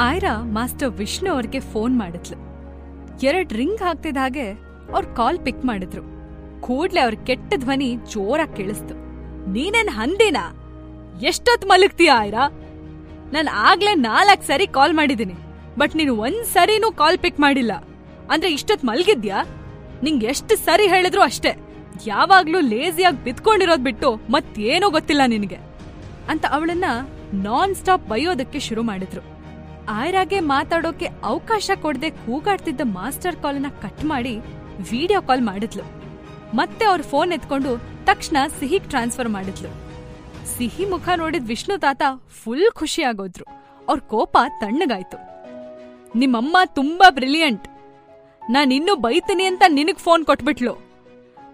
Aira master Vishnu ಅವ್ರಿಗೆ phone ಮಾಡಿದ್ಲು. ಎರಡ್ ರಿಂಗ್ ಹಾಕ್ತಿದ್ದ ಹಾಗೆ ಅವ್ರ ಕಾಲ್ ಪಿಕ್ ಮಾಡಿದ್ರು. ಕೂಡ್ಲೆ ಅವ್ರ ಕೆಟ್ಟ ಧ್ವನಿ ಜೋರಾಗಿ ಕೇಳಿಸ್ತು. ನೀನೇನ್ ಹಂದಿನ? ಎಷ್ಟೊತ್ ಮಲಗ್ತೀಯ ಆಯ್ರಾ? ನಾನ್ ಆಗ್ಲೇ ನಾಲ್ಕ್ ಸರಿ ಕಾಲ್ ಮಾಡಿದ್ದೀನಿ ಬಟ್ ನೀನು ಒಂದ್ ಸರಿನೂ ಕಾಲ್ ಪಿಕ್ ಮಾಡಿಲ್ಲ. ಅಂದ್ರೆ ಇಷ್ಟೊತ್ ಮಲ್ಗಿದ್ಯಾ? ನಿಂಗೆ ಎಷ್ಟು ಸರಿ ಹೇಳಿದ್ರು ಅಷ್ಟೇ. ಯಾವಾಗ್ಲೂ ಲೇಸಿಯಾಗಿ ಬಿತ್ಕೊಂಡಿರೋದ್ ಬಿಟ್ಟು ಮತ್ತೇನೂ ಗೊತ್ತಿಲ್ಲ ನಿನಗೆ. ಅಂತ ಅವಳನ್ನ ನಾನ್ ಸ್ಟಾಪ್ ಬೈಯೋದಕ್ಕೆ ಶುರು ಮಾಡಿದ್ರು. ಆಯ್ರಾಗೆ ಮಾತಾಡೋಕೆ ಅವಕಾಶ ಕೊಡದೆ ಕೂಗಾಡ್ತಿದ್ದ ಮಾಸ್ಟರ್ ಕಾಲ್ನ ಕಟ್ ಮಾಡಿ ವಿಡಿಯೋ ಕಾಲ್ ಮಾಡಿದ್ಲು. ಮತ್ತೆ ಅವ್ರ ಫೋನ್ ಎತ್ಕೊಂಡು ತಕ್ಷಣ ಸಿಹಿಗ್ ಟ್ರಾನ್ಸ್ಫರ್ ಮಾಡಿದ್ಲು. ಸಿಹಿ ಮುಖ ನೋಡಿದ ವಿಷ್ಣು ತಾತ ಫುಲ್ ಖುಷಿಯಾಗೋದ್ರು ಅವ್ರ ಕೋಪ ತಣ್ಣಗಾಯ್ತು. ನಿಮ್ಮಮ್ಮ ತುಂಬಾ ಬ್ರಿಲಿಯಂಟ್. ನಾನ್ ಇನ್ನೂ ಬೈತೀನಿ ಅಂತ ನಿನಗ್ ಫೋನ್ ಕೊಟ್ಬಿಟ್ಲು.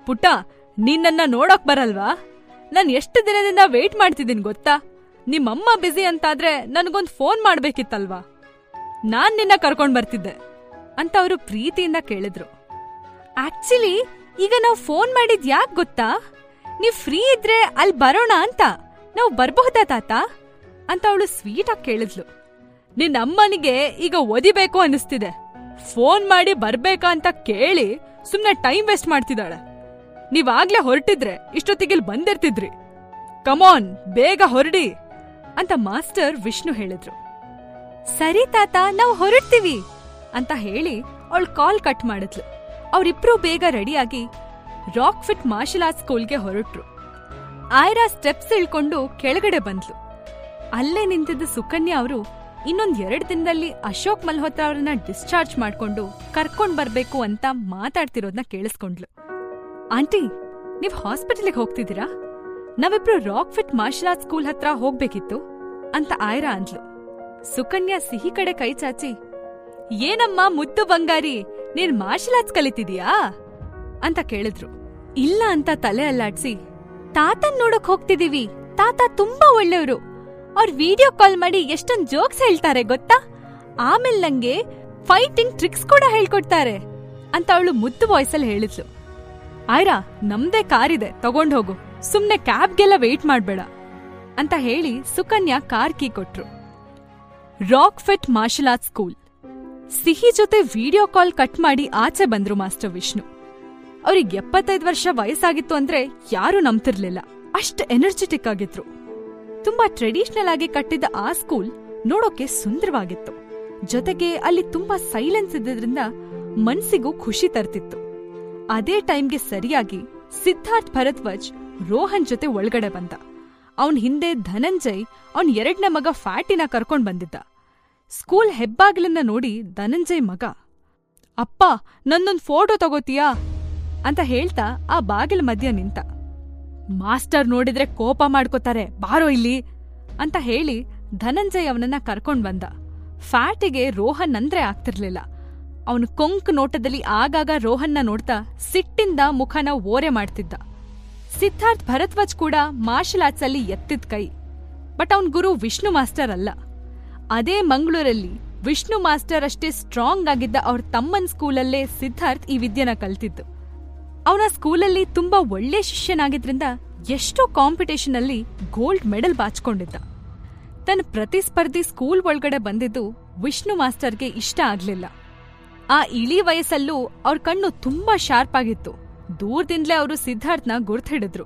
ಪುಟ್ಟ ನಿನ್ನನ್ನ ನೋಡೋಕ್ ಬರಲ್ವಾ? ನಾನ್ ಎಷ್ಟು ದಿನದಿಂದ ವೇಟ್ ಮಾಡ್ತಿದ್ದೀನಿ ಗೊತ್ತಾ? ನಿಮ್ಮಮ್ಮ ಬ್ಯುಸಿ ಅಂತಾದ್ರೆ ನನಗೊಂದು ಫೋನ್ ಮಾಡ್ಬೇಕಿತ್ತಲ್ವಾ? ನಾನ್ ನಿನ್ನ ಕರ್ಕೊಂಡ್ ಬರ್ತಿದ್ದೆ ಅಂತ ಅವರು ಪ್ರೀತಿಯಿಂದ ಕೇಳಿದ್ರು. ಆಕ್ಚುಲಿ ಈಗ ನಾವು ಫೋನ್ ಮಾಡಿದ್ ಯಾಕೆ ಗೊತ್ತಾ? ನೀವ್ ಫ್ರೀ ಇದ್ರೆ ಅಲ್ಲಿ ಬರೋಣ ಅಂತ. ನಾವು ಬರ್ಬಹುದಾ ತಾತ? ಅಂತ ಅವಳು ಸ್ವೀಟ್ ಆಗಿ ಕೇಳಿದ್ಲು. ನಿನ್ನ ಅಮ್ಮನಿಗೆ ಈಗ ಓದಿಬೇಕು ಅನಿಸ್ತಿದೆ ಫೋನ್ ಮಾಡಿ ಬರ್ಬೇಕಾ ಅಂತ ಕೇಳಿ ಸುಮ್ಮನೆ ಟೈಮ್ ವೇಸ್ಟ್ ಮಾಡ್ತಿದ್ದಾಳೆ. ನೀವಾಗ್ಲೇ ಹೊರಟಿದ್ರೆ ಇಷ್ಟೊತ್ತಿಗೆ ಬಂದಿರ್ತಿದ್ರಿ. ಕಮಾನ್ ಬೇಗ ಹೊರಡಿ. ಅಂತ ಮಾಸ್ಟರ್ ವಿಷ್ಣು ಹೇಳಿದ್ರು. ಸರಿ ತಾತ, ನಾವು ಹೊರಡ್ತೀವಿ ಅಂತ ಹೇಳಿ ಅವಳು ಕಾಲ್ ಕಟ್ ಮಾಡಿದ್ಲು. ಅವರಿಬ್ರು ಬೇಗ ರೆಡಿಯಾಗಿ ರಾಕ್ ಫಿಟ್ ಮಾರ್ಷಲ್ ಆರ್ಟ್ಸ್ ಸ್ಕೂಲ್ಗೆ ಹೊರಟ್ರು. ಆಯ್ರಾ ಸ್ಟೆಪ್ಸ್ ಇಳ್ಕೊಂಡು ಕೆಳಗಡೆ ಬಂದ್ಲು. ಅಲ್ಲೇ ನಿಂತಿದ್ದ ಸುಕನ್ಯಾ ಅವರು ಇನ್ನೊಂದ್ ಎರಡ್ ದಿನದಲ್ಲಿ ಅಶೋಕ್ ಮಲ್ಹೋತ್ರ ಅವರನ್ನ ಡಿಸ್ಚಾರ್ಜ್ ಮಾಡ್ಕೊಂಡು ಕರ್ಕೊಂಡ್ ಬರ್ಬೇಕು ಅಂತ ಮಾತಾಡ್ತಿರೋದ್ನ ಕೇಳಿಸ್ಕೊಂಡ್ಲು. ಆಂಟಿ, ನೀವ್ ಹಾಸ್ಪಿಟಲ್ಗೆ ಹೋಗ್ತಿದ್ದೀರಾ? ನಾವಿಬ್ರು Rock Fit martial art school ಹತ್ರ ಹೋಗ್ಬೇಕಿತ್ತು ಅಂತ ಆಯ್ರಾ ಅಂದ್ಲು. ಸುಕನ್ಯಾ ಸಿಹಿ ಕಡೆ ಕೈ ಚಾಚಿ, ಏನಮ್ಮ ಮುದ್ದು ಬಂಗಾರಿ, ನೀನ್ ಮಾರ್ಷಲ್ ಆರ್ಟ್ಸ್ ಕಲಿತಿದೀಯಾ? ಅಂತ ಕೇಳಿದ್ರು. ಇಲ್ಲ ಅಂತ ತಲೆ ಅಲ್ಲಾಡ್ಸಿ, ತಾತನ್ ನೋಡಕ್ ಹೋಗ್ತಿದೀವಿ. ತಾತ ತುಂಬಾ ಒಳ್ಳೆಯವರು. ಅವ್ರ ವಿಡಿಯೋ ಕಾಲ್ ಮಾಡಿ ಎಷ್ಟೊಂದ್ ಜೋಕ್ಸ್ ಹೇಳ್ತಾರೆ ಗೊತ್ತಾ? ಆಮೇಲೆ ನಂಗೆ ಫೈಟಿಂಗ್ ಟ್ರಿಕ್ಸ್ ಕೂಡ ಹೇಳ್ಕೊಡ್ತಾರೆ, ಅಂತ ಅವಳು ಮುದ್ದು ವಾಯ್ಸಲ್ಲಿ ಹೇಳಿದ್ಲು. ಆಯ್ರಾ, ನಮ್ದೇ ಕಾರಿದೆ, ತಗೊಂಡ್ ಹೋಗು. ಸುಮ್ನೆ ಕ್ಯಾಬ್ಗೆಲ್ಲ ವೇಟ್ ಮಾಡ್ಬೇಡ ಅಂತ ಹೇಳಿ ಸುಕನ್ಯಾ ಕಾರ್ ಕೀ ಕೊಟ್ರು. Rock Fit martial art school ಸಿಹಿ ಜೊತೆ ವಿಡಿಯೋ ಕಾಲ್ ಕಟ್ ಮಾಡಿ ಆಚೆ ಬಂದ್ರು ಮಾಸ್ಟರ್ ವಿಷ್ಣು ಅವ್ರಿಗೆ ಎಪ್ಪತ್ತೈದು ವರ್ಷ ವಯಸ್ಸಾಗಿತ್ತು ಅಂದ್ರೆ ಯಾರೂ ನಂಬ್ತಿರ್ಲಿಲ್ಲ. ಅಷ್ಟ್ ಎನರ್ಜೆಟಿಕ್ ಆಗಿದ್ರು. ತುಂಬಾ ಟ್ರೆಡಿಷನಲ್ ಆಗಿ ಕಟ್ಟಿದ್ದ ಆ ಸ್ಕೂಲ್ ನೋಡೋಕೆ ಸುಂದರವಾಗಿತ್ತು. ಜೊತೆಗೆ ಅಲ್ಲಿ ತುಂಬಾ ಸೈಲೆನ್ಸ್ ಇದ್ದಿದ್ರಿಂದ ಮನ್ಸಿಗೂ ಖುಷಿ ತರ್ತಿತ್ತು. ಅದೇ ಟೈಮ್ಗೆ ಸರಿಯಾಗಿ ಸಿದ್ಧಾರ್ಥ್ ಭರದ್ವಾಜ್ ರೋಹನ್ ಜೊತೆ ಒಳಗಡೆ ಬಂದ. ಅವನ್ ಹಿಂದೆ ಧನಂಜಯ್, ಅವನ್ ಎರಡನೇ ಮಗ ಫ್ಯಾಟಿನ ಕರ್ಕೊಂಡ್ ಬಂದಿದ್ದ. ಸ್ಕೂಲ್ ಹೆಬ್ಬಾಗಿಲನ್ನ ನೋಡಿ ಧನಂಜಯ್ ಮಗ, ಅಪ್ಪ, ನನ್ನೊಂದ್ ಫೋಟೋ ತಗೋತೀಯಾ? ಅಂತ ಹೇಳ್ತಾ ಆ ಬಾಗಿಲ ಮಧ್ಯ ನಿಂತ. ಮಾಸ್ಟರ್ ನೋಡಿದ್ರೆ ಕೋಪ ಮಾಡ್ಕೋತಾರೆ, ಬಾರೋ ಇಲ್ಲಿ, ಅಂತ ಹೇಳಿ ಧನಂಜಯ್ ಅವನನ್ನ ಕರ್ಕೊಂಡ್ ಬಂದ. ಫ್ಯಾಟಿಗೆ ರೋಹನ್ ಅಂದ್ರೆ ಆಗ್ತಿರ್ಲಿಲ್ಲ. ಅವನು ಕೊಂಕ್ ನೋಟದಲ್ಲಿ ಆಗಾಗ ರೋಹನ್ನ ನೋಡ್ತಾ ಸಿಟ್ಟಿಂದ ಮುಖನ ಓರೆ ಮಾಡ್ತಿದ್ದ. ಸಿದ್ಧಾರ್ಥ್ ಭರದ್ವಾಜ್ ಕೂಡ ಮಾರ್ಷಲ್ ಆರ್ಟ್ಸ್ ಅಲ್ಲಿ ಎತ್ತಿದ ಕೈ. ಬಟ್ ಅವನ್ ಗುರು ವಿಷ್ಣು ಮಾಸ್ಟರ್ ಅಲ್ಲ. ಅದೇ ಮಂಗಳೂರಲ್ಲಿ ವಿಷ್ಣು ಮಾಸ್ಟರ್ ಅಷ್ಟೇ ಸ್ಟ್ರಾಂಗ್ ಆಗಿದ್ದ ಅವ್ರ ತಮ್ಮನ್ ಸ್ಕೂಲಲ್ಲೇ ಸಿದ್ಧಾರ್ಥ್ ಈ ವಿದ್ಯೆನ ಕಲ್ತಿದ್ದು. ಅವನ ಸ್ಕೂಲಲ್ಲಿ ತುಂಬಾ ಒಳ್ಳೆ ಶಿಷ್ಯನಾಗಿದ್ರಿಂದ ಎಷ್ಟೋ ಕಾಂಪಿಟೇಷನ್ ಅಲ್ಲಿ ಗೋಲ್ಡ್ ಮೆಡಲ್ ಬಾಚ್ಕೊಂಡಿದ್ದ. ತನ್ನ ಪ್ರತಿಸ್ಪರ್ಧಿ ಸ್ಕೂಲ್ ಒಳಗಡೆ ಬಂದಿದ್ದು ವಿಷ್ಣು ಮಾಸ್ಟರ್ಗೆ ಇಷ್ಟ ಆಗ್ಲಿಲ್ಲ. ಆ ಇಳಿ ವಯಸ್ಸಲ್ಲೂ ಅವ್ರ ಕಣ್ಣು ತುಂಬಾ ಶಾರ್ಪ್ ಆಗಿತ್ತು. ದೂರದಿಂದಲೇ ಅವರು ಸಿದ್ಧಾರ್ಥ್ನ ಗುರ್ತಿಡಿದ್ರು.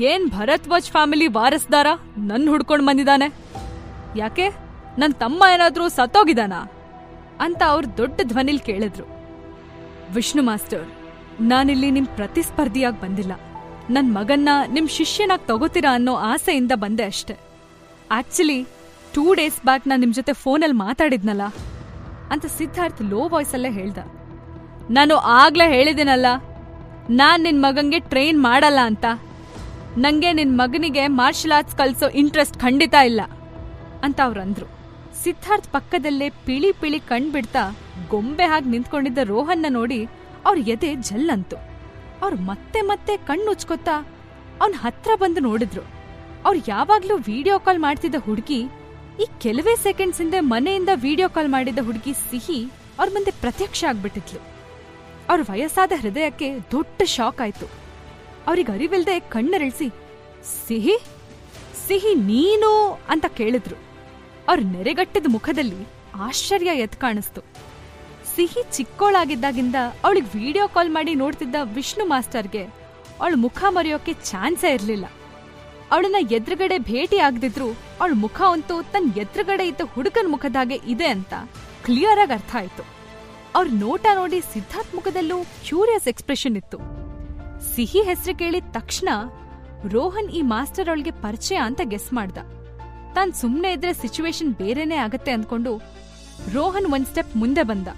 ಏನ್ ಭರತ್ವಾಜ್ ಫ್ಯಾಮಿಲಿ ವಾರಸ್ದಾರ? ನನ್ ಹುಡ್ಕೊಂಡ್ ಬಂದಿದ್ದಾನೆ ಯಾಕೆ? ನನ್ ತಮ್ಮ ಏನಾದ್ರೂ ಸತ್ತೋಗಿದಾನಾ? ಅಂತ ಅವ್ರು ದೊಡ್ಡ ಧ್ವನಿಲ್ ಕೇಳಿದ್ರು. ವಿಷ್ಣು ಮಾಸ್ಟರ್, ನಾನಿಲ್ಲಿ ನಿಮ್ ಪ್ರತಿಸ್ಪರ್ಧಿಯಾಗಿ ಬಂದಿಲ್ಲ. ನನ್ ಮಗನ್ನ ನಿಮ್ ಶಿಷ್ಯನಾಗ್ ತಗೋತೀರಾ ಅನ್ನೋ ಆಸೆಯಿಂದ ಬಂದೆ ಅಷ್ಟೆ. ಆಕ್ಚುಲಿ, ಟೂ ಡೇಸ್ ಬ್ಯಾಕ್ ನಾನು ನಿಮ್ ಜೊತೆ ಫೋನಲ್ಲಿ ಮಾತಾಡಿದ್ನಲ್ಲ? ಅಂತ ಸಿದ್ಧಾರ್ಥ್ ಲೋ ವಾಯ್ಸಲ್ಲೇ ಹೇಳ್ದ. ನಾನು ಆಗ್ಲೇ ಹೇಳಿದಿನಲ್ಲ ನಾನ್ ನಿನ್ನ ಮಗಂಗೆ ಟ್ರೈನ್ ಮಾಡಲ್ಲ ಅಂತ. ನಂಗೆ ನಿನ್ನ ಮಗನಿಗೆ ಮಾರ್ಷಲ್ ಆರ್ಟ್ಸ್ ಕಲ್ಸೋ ಇಂಟ್ರೆಸ್ಟ್ ಖಂಡಿತ ಇಲ್ಲ ಅಂತ ಅವ್ರಂದ್ರು. ಸಿದ್ಧಾರ್ಥ್ ಪಕ್ಕದಲ್ಲೇ ಪಿಳಿ ಪಿಳಿ ಕಣ್ಬಿಡ್ತಾ ಗೊಂಬೆ ಹಾಗೆ ನಿಂತ್ಕೊಂಡಿದ್ದ ರೋಹನ್ನ ನೋಡಿ ಅವ್ರ ಎದೆ ಜಲ್ಲಂತು ಅವ್ರು ಮತ್ತೆ ಮತ್ತೆ ಕಣ್ಣುಚ್ಕೊತಾ ಅವನ್ ಹತ್ರ ಬಂದು ನೋಡಿದ್ರು. ಅವ್ರು ಯಾವಾಗ್ಲೂ ವಿಡಿಯೋ ಕಾಲ್ ಮಾಡ್ತಿದ್ದ ಹುಡುಗಿ ಈ ಕೆಲವೇ ಸೆಕೆಂಡ್ಸ್ ಹಿಂದೆ ಮನೆಯಿಂದ ವಿಡಿಯೋ ಕಾಲ್ ಮಾಡಿದ್ದ ಹುಡುಗಿ ಸಿಹಿ ಅವ್ರ ಮುಂದೆ ಪ್ರತ್ಯಕ್ಷ ಆಗ್ಬಿಟ್ಟಿದ್ಲು. ಅವ್ರ ವಯಸ್ಸಾದ ಹೃದಯಕ್ಕೆ ದೊಡ್ಡ ಶಾಕ್ ಆಯ್ತು. ಅವ್ರಿಗೆ ಅರಿವಿಲ್ದೆ ಕಣ್ಣರಳಿಸಿ, ಸಿಹಿ? ಸಿಹಿ ನೀನು? ಅಂತ ಕೇಳಿದ್ರು. ಅವ್ರ ನೆರೆಗಟ್ಟಿದ ಮುಖದಲ್ಲಿ ಆಶ್ಚರ್ಯ ಎತ್ ಕಾಣಿಸ್ತು. ಸಿಹಿ ಚಿಕ್ಕೋಳಾಗಿದ್ದಾಗಿಂದ ಅವಳಿಗೆ ವಿಡಿಯೋ ಕಾಲ್ ಮಾಡಿ ನೋಡ್ತಿದ್ದ ವಿಷ್ಣು ಮಾಸ್ಟರ್ಗೆ ಅವಳ ಮುಖ ಮರೆಯೋಕೆ ಚಾನ್ಸೇ ಇರಲಿಲ್ಲ. ಅವಳನ್ನ ಎದುರುಗಡೆ ಭೇಟಿ ಆಗದಿದ್ರು ಅವಳ ಮುಖ ಅಂತೂ ತನ್ನ ಎದುರುಗಡೆ ಇದ್ದ ಹುಡುಗನ ಮುಖದಾಗೆ ಇದೆ ಅಂತ ಕ್ಲಿಯರ್ ಆಗಿ ಅರ್ಥ ಆಯ್ತು. ಅವ್ರ ನೋಟ ನೋಡಿ ಸಿದ್ಧಾರ್ಥ್ ಮುಖದಲ್ಲೂ ಕ್ಯೂರಿಯಸ್ ಎಕ್ಸ್ಪ್ರೆಷನ್ ಇತ್ತು. ಸಿಹಿ ಹೆಸರು ಕೇಳಿದ ತಕ್ಷಣ ರೋಹನ್ ಈ ಮಾಸ್ಟರ್ ಅವಳಿಗೆ ಪರಿಚಯ ಅಂತ ಗೆಸ್ ಮಾಡ್ದ. ತಾನ್ ಸುಮ್ಮನೆ ಇದ್ರೆ ಸಿಚುವೇಶನ್ ಬೇರೆನೇ ಆಗತ್ತೆ ಅಂದ್ಕೊಂಡು ರೋಹನ್ ಒಂದ್ ಸ್ಟೆಪ್ ಮುಂದೆ ಬಂದ.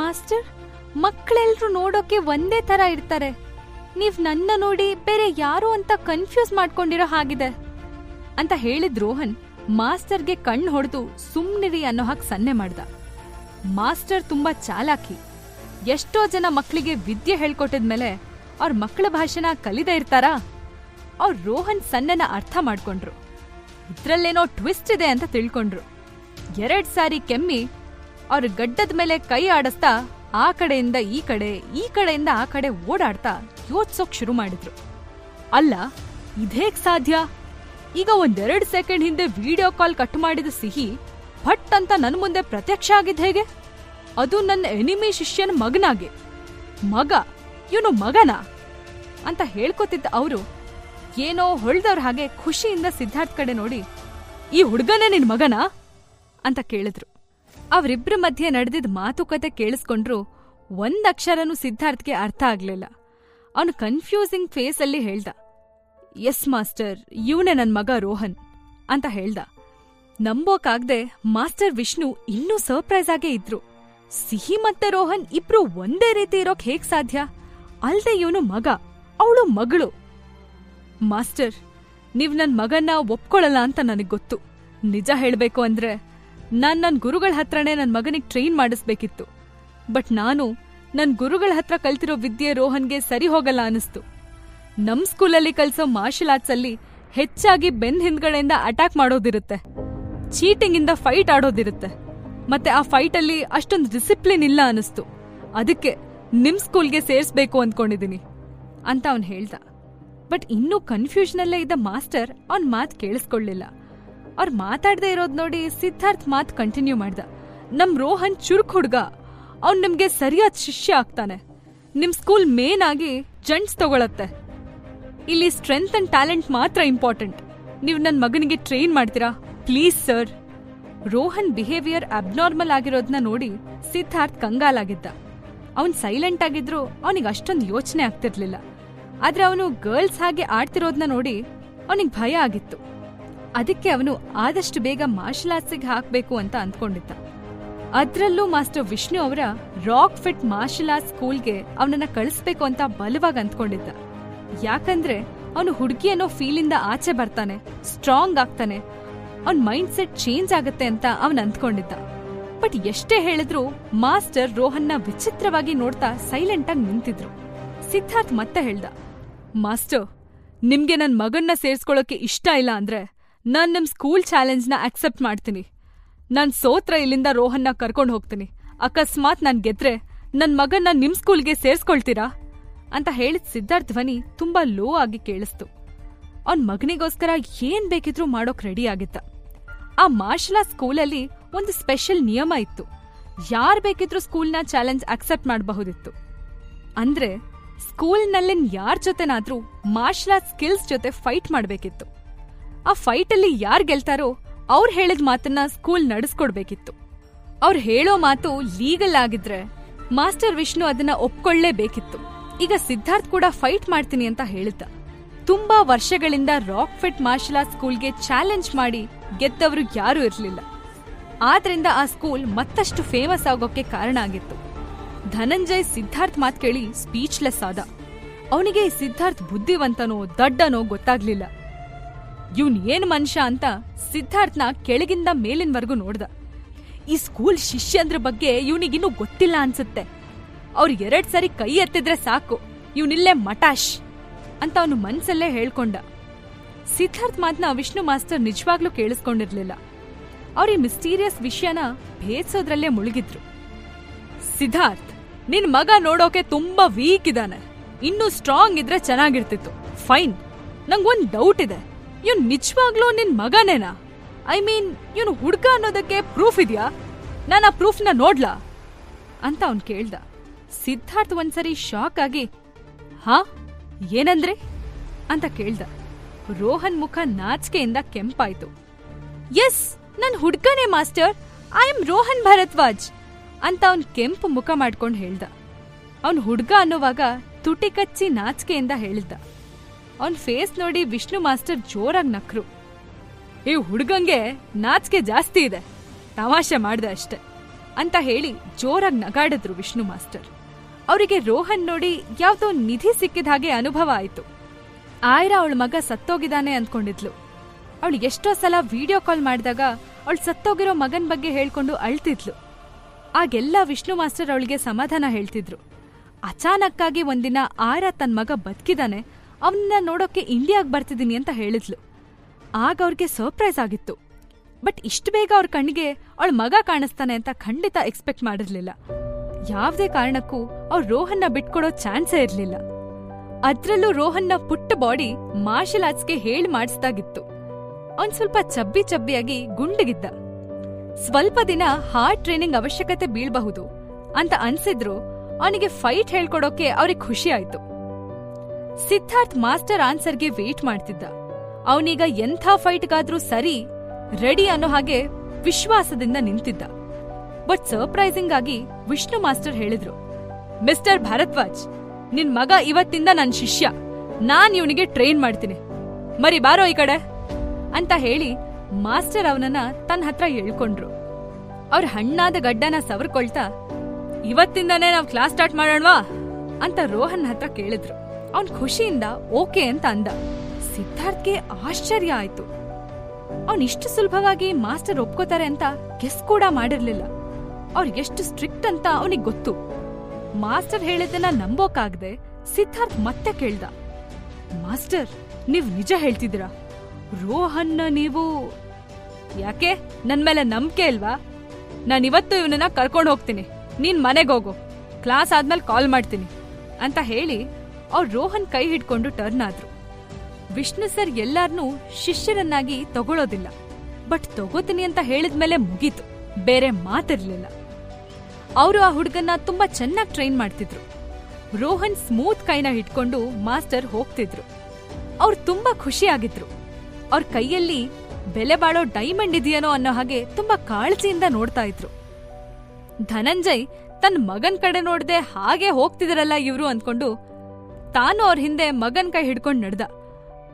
ಮಾಸ್ಟರ್ ಮಕ್ಕಳೆಲ್ರು ನೋಡೋಕೆ ಒಂದೇ ತರ ಇರ್ತಾರೆ. ನೀವ್ ನನ್ನ ನೋಡಿ ಬೇರೆ ಯಾರು ಅಂತ ಕನ್ಫ್ಯೂಸ್ ಮಾಡ್ಕೊಂಡಿರೋ ಹಾಗಿದೆ ಅಂತ ಹೇಳಿದ್ ರೋಹನ್ ಮಾಸ್ಟರ್ಗೆ ಕಣ್ಣು ಹೊಡೆದು ಸುಮ್ನಿರಿ ಅನ್ನೋ ಹಾಗೆ ಸನ್ನೆ ಮಾಡ್ದ. ಮಾಸ್ಟರ್ ತುಂಬಾ ಚಾಲಾಕಿ. ಎಷ್ಟೋ ಜನ ಮಕ್ಕಳಿಗೆ ವಿದ್ಯೆ ಹೇಳ್ಕೊಟ್ಟಿದ್ಮೇಲೆ ಅವ್ರ ಮಕ್ಕಳ ಭಾಷೆನ ಕಲಿದೇ ಇರ್ತಾರಾ? ಅವ್ರು ರೋಹನ್ ಸಣ್ಣನ ಅರ್ಥ ಮಾಡ್ಕೊಂಡ್ರು. ಇದ್ರಲ್ಲೇನೋ ಟ್ವಿಸ್ಟ್ ಇದೆ ಅಂತ ತಿಳ್ಕೊಂಡ್ರು. ಎರಡ್ ಸಾರಿ ಕೆಮ್ಮಿ ಅವ್ರ ಗಡ್ಡದ ಮೇಲೆ ಕೈ ಆಡಿಸ್ತಾ ಆ ಕಡೆಯಿಂದ ಈ ಕಡೆ, ಈ ಕಡೆಯಿಂದ ಆ ಕಡೆ ಓಡಾಡ್ತಾ ಯೋಚಿಸೋಕ್ ಶುರು ಮಾಡಿದ್ರು. ಅಲ್ಲ, ಇದೇಕ್ ಸಾಧ್ಯ? ಈಗ ಒಂದೆರಡು ಸೆಕೆಂಡ್ ಹಿಂದೆ ವಿಡಿಯೋ ಕಾಲ್ ಕಟ್ ಮಾಡಿದ ಸಿಹಿ ಭಟ್ ಅಂತ ನನ್ ಮುಂದೆ ಪ್ರತ್ಯಕ್ಷ ಆಗಿದ್ ಹೇಗೆ? ಅದು ನನ್ನ ಎನಿಮಿ ಶಿಷ್ಯನ ಮಗನಾಗೆ. ಮಗ, ಇವನು ಮಗನಾ? ಅಂತ ಹೇಳ್ಕೊತಿದ್ದ ಅವರು ಏನೋ ಹೊಳ್ದವ್ರ ಹಾಗೆ ಖುಷಿಯಿಂದ ಸಿದ್ಧಾರ್ಥ್ ಕಡೆ ನೋಡಿ, ಈ ಹುಡುಗನೇ ನಿನ್ ಮಗನಾ? ಅಂತ ಕೇಳಿದ್ರು. ಅವರಿಬ್ರ ಮಧ್ಯೆ ನಡೆದಿದ್ದ ಮಾತುಕತೆ ಕೇಳಿಸ್ಕೊಂಡ್ರು ಒಂದಕ್ಷರನೂ ಸಿದ್ಧಾರ್ಥ್ಗೆ ಅರ್ಥ ಆಗ್ಲಿಲ್ಲ. ಅವನು ಕನ್ಫ್ಯೂಸಿಂಗ್ ಫೇಸ್ ಅಲ್ಲಿ ಹೇಳ್ದ ಎಸ್ ಮಾಸ್ಟರ್ ಇವನೇ ನನ್ ಮಗ ರೋಹನ್, ಅಂತ ಹೇಳ್ದ. ನಂಬೋಕಾಗ್ದೆ ಮಾಸ್ಟರ್ ವಿಷ್ಣು ಇನ್ನೂ ಸರ್ಪ್ರೈಸ್ ಆಗೇ ಇದ್ರು. ಸಿಹಿ ಮತ್ತೆ ರೋಹನ್ ಇಬ್ರು ಒಂದೇ ರೀತಿ ಇರೋಕ್ ಹೇಗ್ ಸಾಧ್ಯ? ಅಲ್ದೆ ಇವನು ಮಗ, ಅವಳು ಮಗಳು. ಮಾಸ್ಟರ್, ನೀವ್ ನನ್ ಮಗನ್ನ ಒಪ್ಕೊಳ್ಳಲ್ಲ ಅಂತ ನನಗ್ ಗೊತ್ತು. ನಿಜ ಹೇಳ್ಬೇಕು ಅಂದ್ರೆ ನಾನ್ ನನ್ ಗುರುಗಳ ಹತ್ರನೇ ನನ್ ಮಗನಿಗೆ ಟ್ರೈನ್ ಮಾಡಿಸ್ಬೇಕಿತ್ತು. ಬಟ್ ನಾನು ನನ್ ಗುರುಗಳ ಹತ್ರ ಕಲ್ತಿರೋ ವಿದ್ಯೆ ರೋಹನ್ಗೆ ಸರಿ ಹೋಗಲ್ಲ ಅನಿಸ್ತು. ನಮ್ ಸ್ಕೂಲಲ್ಲಿ ಕಲ್ಸೋ ಮಾರ್ಷಲ್ ಆರ್ಟ್ಸ್ ಅಲ್ಲಿ ಹೆಚ್ಚಾಗಿ ಬೆನ್ ಹಿಂದ್ಗಡೆಯಿಂದ ಅಟ್ಯಾಕ್ ಮಾಡೋದಿರುತ್ತೆ. ಚೀಟಿಂಗ್ ಇಂದ ಫೈಟ್ ಆಡೋದಿರುತ್ತೆ. ಮತ್ತೆ ಆ ಫೈಟ್ ಅಲ್ಲಿ ಅಷ್ಟೊಂದು ಡಿಸಿಪ್ಲಿನ್ ಇಲ್ಲ ಅನಿಸ್ತು ಅದಕ್ಕೆ ನಿಮ್ ಸ್ಕೂಲ್ಗೆ ಸೇರಿಸ್ಬೇಕು ಅನ್ಕೊಂಡಿದೀನಿ, ಅಂತ ಅವನು ಹೇಳ್ದ. ಬಟ್ ಇನ್ನೂ ಕನ್ಫ್ಯೂಷನಲ್ಲೇ ಇದ್ದ ಮಾಸ್ಟರ್ ಅವನ್ ಮಾತ್ ಕೇಳಿಸ್ಕೊಳ್ಳಿಲ್ಲ. ಅವ್ರು ಮಾತಾಡದೆ ಇರೋದ್ ನೋಡಿ ಸಿದ್ಧಾರ್ಥ್ ಮಾತ್ ಕಂಟಿನ್ಯೂ ಮಾಡ್ದ. ನಮ್ ರೋಹನ್ ಚುರುಕ್ ಹುಡ್ಗ, ಅವ್ನ್ ನಿಮ್ಗೆ ಸರಿಯಾದ ಶಿಷ್ಯ ಆಗ್ತಾನೆ. ನಿಮ್ ಸ್ಕೂಲ್ ಮೇನ್ ಆಗಿ ಜಂಟ್ಸ್ ತಗೊಳತ್ತೆ. ಇಲ್ಲಿ ಸ್ಟ್ರೆಂತ್ ಅಂಡ್ ಟ್ಯಾಲೆಂಟ್ ಮಾತ್ರ ಇಂಪಾರ್ಟೆಂಟ್. ನೀವು ನನ್ನ ಮಗನಿಗೆ ಟ್ರೈನ್ ಮಾಡ್ತೀರಾ? Please, sir. Rohan behaviour abnormal ಆಗಿರೋದನ್ನ ನೋಡಿ ಸಿದ್ಧಾರ್ಥ್ ಕಂಗಾಲಾಗಿದ್ದ. ಅವನ್ ಸೈಲೆಂಟ್ ಆಗಿದ್ರು ಅವನಿಗೆ ಅಷ್ಟೊಂದು ಯೋಚನೆ ಆಗ್ತಿರ್ಲಿಲ್ಲ. ಆದ್ರೆ ಅವನು ಗರ್ಲ್ಸ್ ಹಾಗೆ ಆಡ್ತಿರೋದನ್ನ ನೋಡಿ ಅವನಿಗೆ ಭಯ ಆಗಿತ್ತು. ಅದಕ್ಕೆ ಅವನು ಆದಷ್ಟು ಬೇಗ ಮಾರ್ಷಲ್ ಆರ್ಟ್ಸಿಗೆ ಹಾಕ್ಬೇಕು ಅಂತ ಅಂದ್ಕೊಂಡಿದ್ದ. ಅದ್ರಲ್ಲೂ ಮಾಸ್ಟರ್ ವಿಷ್ಣು ಅವರ ರಾಕ್ ಫಿಟ್ ಮಾರ್ಷಲ್ ಆರ್ಟ್ಸ್ ಸ್ಕೂಲ್ಗೆ ಅವನನ್ನ ಕಳಿಸ್ಬೇಕು ಅಂತ ಬಲವಾಗಿ ಅಂದ್ಕೊಂಡಿದ್ದ. ಯಾಕಂದ್ರೆ ಅವನು ಹುಡುಗಿ ಅನ್ನೋ ಫೀಲಿಂದ ಆಚೆ ಬರ್ತಾನೆ ಸ್ಟ್ರಾಂಗ್ ಆಗ್ತಾನೆ ಅವನ್ ಮೈಂಡ್ ಸೆಟ್ ಚೇಂಜ್ ಆಗತ್ತೆ ಅಂತ ಅವನ್ ಅಂದ್ಕೊಂಡಿದ್ದ. ಬಟ್ ಎಷ್ಟೇ ಹೇಳಿದ್ರು ಮಾಸ್ಟರ್ ರೋಹನ್ನ ವಿಚಿತ್ರವಾಗಿ ನೋಡ್ತಾ ಸೈಲೆಂಟ್ ಆಗಿ ನಿಂತಿದ್ರು. ಸಿದ್ಧಾರ್ಥ್ ಮತ್ತೆ ಹೇಳ್ದ, ಮಾಸ್ಟರ್, ನಿಮ್ಗೆ ನನ್ ಮಗನ್ನ ಸೇರ್ಸ್ಕೊಳಕ್ಕೆ ಇಷ್ಟ ಇಲ್ಲ ಅಂದ್ರೆ ನಾನ್ ನಿಮ್ ಸ್ಕೂಲ್ ಚಾಲೆಂಜ್ನ ಅಕ್ಸೆಪ್ಟ್ ಮಾಡ್ತೀನಿ. ನನ್ ಸೋತ್ರ ಇಲ್ಲಿಂದ ರೋಹನ್ನ ಕರ್ಕೊಂಡು ಹೋಗ್ತೀನಿ. ಅಕಸ್ಮಾತ್ ನಾನ್ ಗೆದ್ರೆ ನನ್ ಮಗನ್ನ ನಿಮ್ ಸ್ಕೂಲ್ಗೆ ಸೇರ್ಸ್ಕೊಳ್ತೀರಾ? ಅಂತ ಹೇಳಿದ ಸಿದ್ಧಾರ್ಥ್ ಧ್ವನಿ ತುಂಬಾ ಲೋ ಆಗಿ ಕೇಳಿಸ್ತು. ಅವನ್ ಮಗನಿಗೋಸ್ಕರ ಏನ್ ಬೇಕಿದ್ರೂ ಮಾಡೋಕ್ ರೆಡಿ ಆಗಿದ್ದ. ಆ ಮಾರ್ಷಲ್ ಆರ್ಟ್ ಸ್ಕೂಲಲ್ಲಿ ಒಂದು ಸ್ಪೆಷಲ್ ನಿಯಮ ಇತ್ತು. ಯಾರ್ ಬೇಕಿದ್ರೂ ಸ್ಕೂಲ್ನ ಚಾಲೆಂಜ್ ಅಕ್ಸೆಪ್ಟ್ ಮಾಡಬಹುದಿತ್ತು. ಅಂದ್ರೆ ಸ್ಕೂಲ್ನಲ್ಲಿನ ಯಾರ್ ಜೊತೆನಾದ್ರೂ ಮಾರ್ಷಲ್ ಆರ್ಟ್ ಸ್ಕಿಲ್ಸ್ ಜೊತೆ ಫೈಟ್ ಮಾಡಬೇಕಿತ್ತು. ಆ ಫೈಟ್ ಅಲ್ಲಿ ಯಾರ್ ಗೆಲ್ತಾರೋ ಅವ್ರು ಹೇಳಿದ ಮಾತನ್ನ ಸ್ಕೂಲ್ ನಡೆಸ್ಕೊಡ್ಬೇಕಿತ್ತು. ಅವ್ರು ಹೇಳೋ ಮಾತು ಲೀಗಲ್ ಆಗಿದ್ರೆ ಮಾಸ್ಟರ್ ವಿಷ್ಣು ಅದನ್ನ ಒಪ್ಕೊಳ್ಳೇಬೇಕಿತ್ತು. ಈಗ ಸಿದ್ಧಾರ್ಥ್ ಕೂಡ ಫೈಟ್ ಮಾಡ್ತೀನಿ ಅಂತ ಹೇಳಿದ್ದ. ತುಂಬಾ ವರ್ಷಗಳಿಂದ ರಾಕ್ ಫಿಟ್ ಮಾರ್ಷಲ್ ಆರ್ಟ್ ಸ್ಕೂಲ್ಗೆ ಚಾಲೆಂಜ್ ಮಾಡಿ ಗೆದ್ದವರು ಯಾರೂ ಇರಲಿಲ್ಲ. ಆದ್ರಿಂದ ಆ ಸ್ಕೂಲ್ ಮತ್ತಷ್ಟು ಫೇಮಸ್ ಆಗೋಕ್ಕೆ ಕಾರಣ ಆಗಿತ್ತು. ಧನಂಜಯ್ ಸಿದ್ಧಾರ್ಥ್ ಮಾತ್ ಕೇಳಿ ಸ್ಪೀಚ್ಲೆಸ್ ಆದ. ಅವನಿಗೆ ಸಿದ್ಧಾರ್ಥ್ ಬುದ್ಧಿವಂತನೋ ದಡ್ಡನೋ ಗೊತ್ತಾಗ್ಲಿಲ್ಲ. ಇವನ್ ಏನ್ ಮನುಷ್ಯ ಅಂತ ಸಿದ್ಧಾರ್ಥ್ನ ಕೆಳಗಿಂದ ಮೇಲಿನವರೆಗೂ ನೋಡ್ದ. ಈ ಸ್ಕೂಲ್ ಶಿಷ್ಯಂದ್ರ ಬಗ್ಗೆ ಇವನಿಗಿನ್ನೂ ಗೊತ್ತಿಲ್ಲ ಅನ್ಸುತ್ತೆ. ಅವ್ರು ಎರಡ್ ಸರಿ ಕೈ ಎತ್ತಿದ್ರೆ ಸಾಕು. ಇವನಿಲ್ಲೇ ಮಟಾಶ್ ಅಂತ ಅವನು ಮನ್ಸಲ್ಲೇ ಹೇಳ್ಕೊಂಡ. ಸಿದ್ಧಾರ್ಥ್ ಮಾತ್ನ ವಿಷ್ಣು ಮಾಸ್ಟರ್ ನಿಜವಾಗ್ಲೂ ಕೇಳಿಸ್ಕೊಂಡಿರ್ಲಿಲ್ಲ. ಅವ್ರ ಮಿಸ್ಟೀರಿಯಸ್ ವಿಷಯನ ಭೇದಿಸೋದ್ರಲ್ಲೇ ಮುಳುಗಿದ್ರು. ಸಿದ್ಧಾರ್ಥ್, ನಿನ್ ಮಗ ನೋಡೋಕೆ ತುಂಬಾ ವೀಕ್ ಇದ್ದಾನೆ ಇನ್ನೂ ಸ್ಟ್ರಾಂಗ್ ಇದ್ರೆ ಚೆನ್ನಾಗಿರ್ತಿತ್ತು. ಫೈನ್. ನಂಗೊಂದ್ ಡೌಟ್ ಇದೆ. ಇವ್ನ್ ನಿಜವಾಗ್ಲೂ ನಿನ್ ಮಗನೇನಾ? ಐ ಮೀನ್, ಇವನು ಹುಡ್ಗ ಅನ್ನೋದಕ್ಕೆ ಪ್ರೂಫ್ ಇದೆಯಾ? ನಾನು ಆ ಪ್ರೂಫ್ನ ನೋಡ್ಲಾ? ಅಂತ ಅವನ್ ಕೇಳ್ದ. ಸಿದ್ಧಾರ್ಥ್ ಒಂದ್ಸರಿ ಶಾಕ್ ಆಗಿ, ಹಾ, ಏನಂದ್ರೆ? ಅಂತ ಕೇಳ್ದ. ರೋಹನ್ ಮುಖ ನಾಚಿಕೆಯಿಂದ ಕೆಂಪಾಯ್ತು. ಎಸ್ ನನ್ ಹುಡ್ಗನೇ master. I am Rohan Bharadwaj, ಅಂತ ಅವನ್ ಕೆಂಪು ಮುಖ ಮಾಡ್ಕೊಂಡು ಹೇಳ್ದ. ಅವನ್ ಹುಡ್ಗ ಅನ್ನೋವಾಗ ತುಟಿ ಕಚ್ಚಿ ನಾಚಿಕೆಯಿಂದ ಹೇಳ್ದ ಅವನ್ ಫೇಸ್ ನೋಡಿ ವಿಷ್ಣು ಮಾಸ್ಟರ್ ಜೋರಾಗಿ ನಕ್ರು. ಈ ಹುಡ್ಗಂಗೆ ನಾಚಿಕೆ ಜಾಸ್ತಿ ಇದೆ. ತಮಾಷೆ ಮಾಡ್ದೆ ಅಷ್ಟೆ, ಅಂತ ಹೇಳಿ ಜೋರಾಗಿ ನಗಾಡಿದ್ರು ವಿಷ್ಣು ಮಾಸ್ಟರ್. ಅವರಿಗೆ ರೋಹನ್ ನೋಡಿ ಯಾವ್ದೋ ನಿಧಿ ಸಿಕ್ಕಿದ ಹಾಗೆ ಅನುಭವ ಆಯ್ತು. ಆಯ್ರಾ ಅವಳ ಮಗ ಸತ್ತೋಗಿದ್ದಾನೆ ಅಂದ್ಕೊಂಡಿದ್ಲು. ಅವಳು ಎಷ್ಟೋ ಸಲ ವಿಡಿಯೋ ಕಾಲ್ ಮಾಡಿದಾಗ ಅವಳು ಸತ್ತೋಗಿರೋ ಮಗನ್ ಬಗ್ಗೆ ಹೇಳ್ಕೊಂಡು ಅಳ್ತಿದ್ಲು. ಆಗೆಲ್ಲ ವಿಷ್ಣು ಮಾಸ್ಟರ್ ಅವಳಿಗೆ ಸಮಾಧಾನ ಹೇಳ್ತಿದ್ರು. ಅಚಾನಕ್ಕಾಗಿ ಒಂದಿನ ಆಯ್ರಾ ತನ್ನ ಮಗ ಬದುಕಿದಾನೆ ಅವನ್ನ ನೋಡೋಕೆ ಇಂಡಿಯಾಗ್ ಬರ್ತಿದ್ದೀನಿ ಅಂತ ಹೇಳಿದ್ಲು. ಆಗ ಅವ್ರಿಗೆ ಸರ್ಪ್ರೈಸ್ ಆಗಿತ್ತು. ಬಟ್ ಇಷ್ಟು ಬೇಗ ಅವ್ರ ಕಣ್ಣಿಗೆ ಅವಳ ಮಗ ಕಾಣಿಸ್ತಾನೆ ಅಂತ ಖಂಡಿತ ಎಕ್ಸ್ಪೆಕ್ಟ್ ಮಾಡಿರ್ಲಿಲ್ಲ. ಯಾವುದೇ ಕಾರಣಕ್ಕೂ ಅವ್ರು ರೋಹನ್ನ ಬಿಟ್ಕೊಡೋ ಚಾನ್ಸೇ ಇರ್ಲಿಲ್ಲ. ಅದ್ರಲ್ಲೂ ರೋಹನ್ನ ಪುಟ್ಟ ಬಾಡಿ ಮಾರ್ಷಲ್ ಆರ್ಟ್ಸ್ಗೆ ಹೇಳ್ ಮಾಡಿಸ್ದಾಗಿತ್ತು. ಅವನ್ ಸ್ವಲ್ಪ ಚಬ್ಬಿ ಚಬ್ಬಿಯಾಗಿ ಗುಂಡಗಿದ್ದ. ಸ್ವಲ್ಪ ದಿನ ಹಾರ್ಡ್ ಟ್ರೈನಿಂಗ್ ಅವಶ್ಯಕತೆ ಬೀಳ್ಬಹುದು ಅಂತ ಅನ್ಸಿದ್ರು ಅವನಿಗೆ ಫೈಟ್ ಹೇಳ್ಕೊಡೋಕೆ ಅವ್ರಿಗೆ ಖುಷಿ ಆಯ್ತು. ಸಿದ್ಧಾರ್ಥ್ ಮಾಸ್ಟರ್ ಆನ್ಸರ್ಗೆ ವೇಟ್ ಮಾಡ್ತಿದ್ದ. ಅವನೀಗ ಎಂಥ ಫೈಟ್ಗಾದ್ರೂ ಸರಿ, ರೆಡಿ ಅನ್ನೋ ಹಾಗೆ ವಿಶ್ವಾಸದಿಂದ ನಿಂತಿದ್ದ. ಬಟ್ ಸರ್ಪ್ರೈಸಿಂಗ್ ಆಗಿ ವಿಷ್ಣು ಮಾಸ್ಟರ್ ಹೇಳಿದ್ರು, ಮಿಸ್ಟರ್ ಭಾರದ್ವಾಜ್ ನಿನ್ ಮಗ ಇವತ್ತಿಂದ ನನ್ ಶಿಷ್ಯ. ನಾನ್ ಇವನಿಗೆ ಟ್ರೈನ್ ಮಾಡ್ತೀನಿ. ಮರಿ ಬಾರೋ ಈ ಕಡೆ. ಅಂತ ಹೇಳಿ ಮಾಸ್ಟರ್ ಅವನನ್ನ ತನ್ನ ಹತ್ರ ಎಳ್ಕೊಂಡ್ರು ಅವ್ರ ಹಣ್ಣಾದ ಗಡ್ಡನ ಸವರ್ಕೊಳ್ತಾ, ಇವತ್ತಿಂದಾನೇ ನಾವ್ ಕ್ಲಾಸ್ ಸ್ಟಾರ್ಟ್ ಮಾಡೋಣವಾ? ಅಂತ ರೋಹನ್ ಹತ್ರ ಕೇಳಿದ್ರು. ಅವನ್ ಖುಷಿಯಿಂದ ಓಕೆ ಅಂತ ಅಂದ. ಸಿದ್ಧಾರ್ಥ್ಗೆ ಆಶ್ಚರ್ಯ ಆಯ್ತು. ಅವನ್ ಇಷ್ಟು ಸುಲಭವಾಗಿ ಮಾಸ್ಟರ್ ಒಪ್ಕೋತಾರೆ ಅಂತ ಗೆಸ್ ಕೂಡ ಮಾಡಿರ್ಲಿಲ್ಲ. ಅವ್ರ್ ಎಷ್ಟು ಸ್ಟ್ರಿಕ್ಟ್ ಅಂತ ಅವನಿಗೆ ಗೊತ್ತು. ಮಾಸ್ಟರ್ ಹೇಳಿದ್ದನ್ನ ನಂಬೋಕಾಗದೆ ಸಿದ್ಧಾರ್ಥ್ ಮತ್ತೆ ಕೇಳ್ದ. ಮಾಸ್ಟರ್, ನೀವ್ ನಿಜ ಹೇಳ್ತಿದ್ದೀರಾ? ರೋಹನ್ನ ನೀವು ಯಾಕೆ? ನನ್ ಮೇಲೆ ನಂಬಿಕೆ ಇಲ್ವಾ? ನಾನಿವತ್ತು ಇವನನ್ನ ಕರ್ಕೊಂಡು ಹೋಗ್ತೀನಿ. ನೀನ್ ಮನೆಗೆ ಹೋಗು. ಕ್ಲಾಸ್ ಆದ್ಮೇಲೆ ಕಾಲ್ ಮಾಡ್ತೀನಿ. ಅಂತ ಹೇಳಿ ಅವ್ರು ರೋಹನ್ ಕೈ ಹಿಡ್ಕೊಂಡು ಟರ್ನ್ ಆದ್ರು. ವಿಷ್ಣು ಸರ್ ಎಲ್ಲಾರ್ನೂ ಶಿಷ್ಯರನ್ನಾಗಿ ತಗೊಳೋದಿಲ್ಲ. ಬಟ್ ತಗೋತೀನಿ ಅಂತ ಹೇಳಿದ್ಮೇಲೆ ಮುಗೀತು. ಬೇರೆ ಮಾತಿರ್ಲಿಲ್ಲ. ಅವರು ಆ ಹುಡುಗನ್ನ ತುಂಬಾ ಚೆನ್ನಾಗಿ ಟ್ರೈನ್ ಮಾಡ್ತಿದ್ರು. ರೋಹನ್ ಸ್ಮೂತ್ ಕೈನ ಹಿಡ್ಕೊಂಡು ಮಾಸ್ಟರ್ ಹೋಗ್ತಿದ್ರು. ಅವ್ರು ತುಂಬಾ ಖುಷಿಯಾಗಿದ್ರು ಅವ್ರ ಕೈಯಲ್ಲಿ ಬೆಲೆ ಬಾಳೋ ಡೈಮಂಡ್ ಇದೆಯೇನೋ ಅನ್ನೋ ಹಾಗೆ ತುಂಬಾ ಕಾಳಜಿಯಿಂದ ನೋಡ್ತಾ ಇದ್ರು. ಧನಂಜಯ್ ತನ್ನ ಮಗನ್ ಕಡೆ ನೋಡ್ದೆ ಹಾಗೆ ಹೋಗ್ತಿದ್ರಲ್ಲ ಇವ್ರು ಅಂದ್ಕೊಂಡು ತಾನು ಅವ್ರ ಹಿಂದೆ ಮಗನ್ ಕೈ ಹಿಡ್ಕೊಂಡು ನಡ್ದ.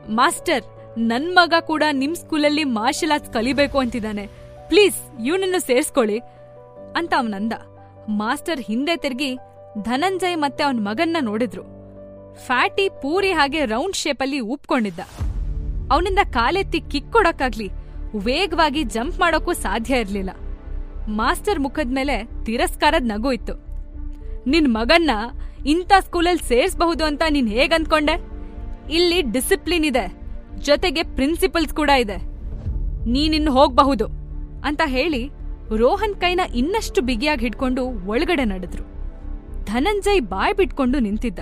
ಮಾಸ್ಟರ್, ನನ್ ಮಗ ಕೂಡ ನಿಮ್ ಸ್ಕೂಲಲ್ಲಿ ಮಾರ್ಷಲ್ ಆರ್ಟ್ಸ್ ಕಲಿಬೇಕು ಅಂತಿದ್ದಾನೆ. ಪ್ಲೀಸ್, ಇವನನ್ನು ಸೇರ್ಸ್ಕೊಳ್ಳಿ ಅಂತ ಅವನಂದ ಮಾಸ್ಟರ್ ಹಿಂದೆ ತಿರುಗಿ ಧನಂಜಯ್ ಮತ್ತೆ ಅವನ ಮಗನ್ನ ನೋಡಿದ್ರು. ಫ್ಯಾಟಿ ಪೂರಿ ಹಾಗೆ ರೌಂಡ್ ಶೇಪಲ್ಲಿ ಉಪ್ಕೊಂಡಿದ್ದ. ಅವನಿಂದ ಕಾಲೆತ್ತಿ ಕಿಕ್ ಕೊಡಕ್ಕಾಗ್ಲಿ ವೇಗವಾಗಿ ಜಂಪ್ ಮಾಡೋಕ್ಕೂ ಸಾಧ್ಯ ಇರ್ಲಿಲ್ಲ. ಮಾಸ್ಟರ್ ಮುಖದ ಮೇಲೆ ತಿರಸ್ಕಾರದ ನಗು ಇತ್ತು. ನಿನ್ ಮಗನ್ನ ಇಂಥ ಸ್ಕೂಲಲ್ಲಿ ಸೇರಿಸಬಹುದು ಅಂತ ನೀನ್ ಹೇಗ್ ಅಂದ್ಕೊಂಡೆ ಇಲ್ಲಿ ಡಿಸಿಪ್ಲಿನ್ ಇದೆ, ಜೊತೆಗೆ ಪ್ರಿನ್ಸಿಪಲ್ಸ್ ಕೂಡ ಇದೆ. ನೀನಿನ್ನು ಹೋಗ್ಬಹುದು ಅಂತ ಹೇಳಿ ರೋಹನ್ ಕೈನ ಇನ್ನಷ್ಟು ಬಿಗಿಯಾಗಿ ಹಿಡ್ಕೊಂಡು ಒಳಗಡೆ ನಡೆದ್ರು. ಧನಂಜಯ್ ಬಾಯ್ ಬಿಟ್ಕೊಂಡು ನಿಂತಿದ್ದ.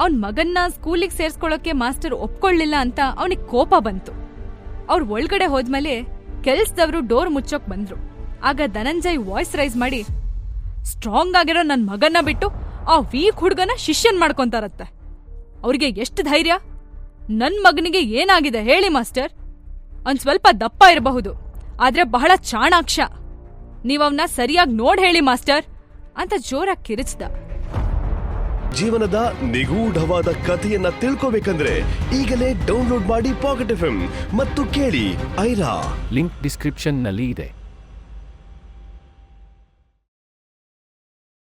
ಅವನ್ ಮಗನ್ನ ಸ್ಕೂಲಿಗೆ ಸೇರ್ಸ್ಕೊಳ್ಳೋಕೆ ಮಾಸ್ಟರ್ ಒಪ್ಕೊಳ್ಳಿಲ್ಲ ಅಂತ ಅವನಿಗೆ ಕೋಪ ಬಂತು. ಅವ್ರ ಒಳಗಡೆ ಹೋದ್ಮೇಲೆ ಕೆಲ್ಸದವರು ಡೋರ್ ಮುಚ್ಚೋಕ್ ಬಂದ್ರು. ಆಗ ಧನಂಜಯ್ ವಾಯ್ಸ್ ರೈಸ್ ಮಾಡಿ, ಸ್ಟ್ರಾಂಗ್ ಆಗಿರೋ ನನ್ ಮಗನ್ನ ಬಿಟ್ಟು ಆ ವೀಕ್ ಹುಡ್ಗನ ಶಿಷ್ಯನ್ ಮಾಡ್ಕೊಂತಾರತ್ತೆ ಅವ್ರಿಗೆ ಎಷ್ಟು ಧೈರ್ಯ? ನನ್ ಮಗನಿಗೆ ಏನಾಗಿದೆ ಹೇಳಿ ಮಾಸ್ಟರ್. ಅವ್ನ್ ಸ್ವಲ್ಪ ದಪ್ಪ ಇರಬಹುದು, ಆದ್ರೆ ಬಹಳ ಚಾಣಾಕ್ಷ. ನೀವವ್ನ ಸರಿಯಾಗಿ ನೋಡ್ ಹೇಳಿ ಮಾಸ್ಟರ್ ಅಂತ ಜೋರಾಗಿ ಕಿರಿಚ್ದ. ಜೀವನದ ನಿಗೂಢವಾದ ಕಥೆಯನ್ನ ತಿಳ್ಕೋಬೇಕಂದ್ರೆ ಈಗಲೇ ಡೌನ್ಲೋಡ್ ಮಾಡಿ ಪಾಕೆಟ್ ಎಫ್ ಮತ್ತು ಕೇಳಿ ಐರಾ. ಲಿಂಕ್ ಡಿಸ್ಕ್ರಿಪ್ಷನ್ನಲ್ಲಿ ಇದೆ.